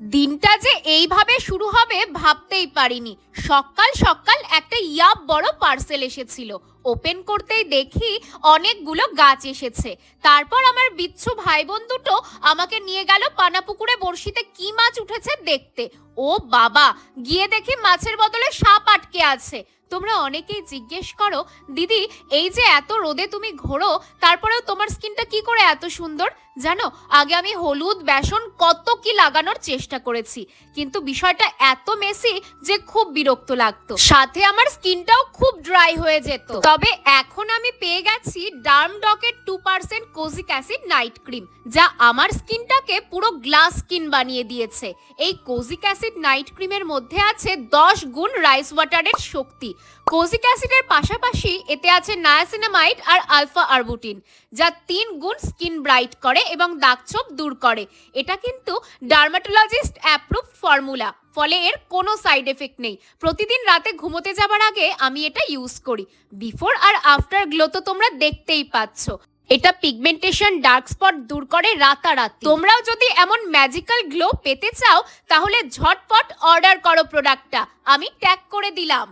দিনটা যে এইভাবে শুরু হবে ভাবতেই পারিনি। সকাল সকাল একটা ইয়াব বড় পার্সেল এসেছিল। ওপেন করতেই দেখি অনেকগুলো গাছ এসেছে। তারপর আমার বিচ্ছু ভাই বোন দুটো আমাকে নিয়ে গেল পানাপুকুরে বড়শিতে কি মাছ উঠেছে দেখতে। ও বাবা, গিয়ে দেখি মাছের বদলে সাপ আটকে আছে। তোমরা অনেকেই জিজ্ঞেস করো, দিদি, এই যে এত রোদে তুমি ঘোরো, তারপরেও তোমার স্কিনটা কি করে এত সুন্দর? জানো, আগে আমি হলুদ, বেসন কত কি লাগানোর চেষ্টা করেছি, কিন্তু বিষয়টা এত মেসি যে খুব বিরক্ত লাগতো। সাথে আমার স্কিনটাও খুব ড্রাই হয়ে যেত। তবে এখন আমি পেয়ে গেছি ডার্ম ডকের two percent kojic acid night cream, যা আমার স্কিনটাকে পুরো গ্লাস স্কিন বানিয়ে দিয়েছে। এই কোজিক অ্যাসিড নাইট ক্রিমের মধ্যে আছে দশ গুণ রাইস ওয়াটারের শক্তি। কোজিক অ্যাসিডের পাশাপাশি এতে আছে নায়াসিনামাইড আর আলফা আরবুটিন, যা তিন গুণ স্কিন ব্রাইট করে এবং দাগছোপ দূর করে। এটা কিন্তু ডার্মাটোলজিস্ট অ্যাপ্রুভ ফর্মুলা, ফলে এর কোনো সাইড এফেক্ট নেই। প্রতিদিন রাতে ঘুমোতে যাবার আগে আমি এটা ইউজ করি। বিফোর আর আফটার গ্লো তো তোমরা দেখতেই পাচ্ছ। এটা পিগমেন্টেশন ডার্ক স্পট দূর করে রাতারাত। তোমরাও যদি এমন ম্যাজিক্যাল গ্লো পেতে চাও, তাহলে ঝটপট অর্ডার করো প্রোডাক্টটা আমি ট্যাগ করে দিলাম।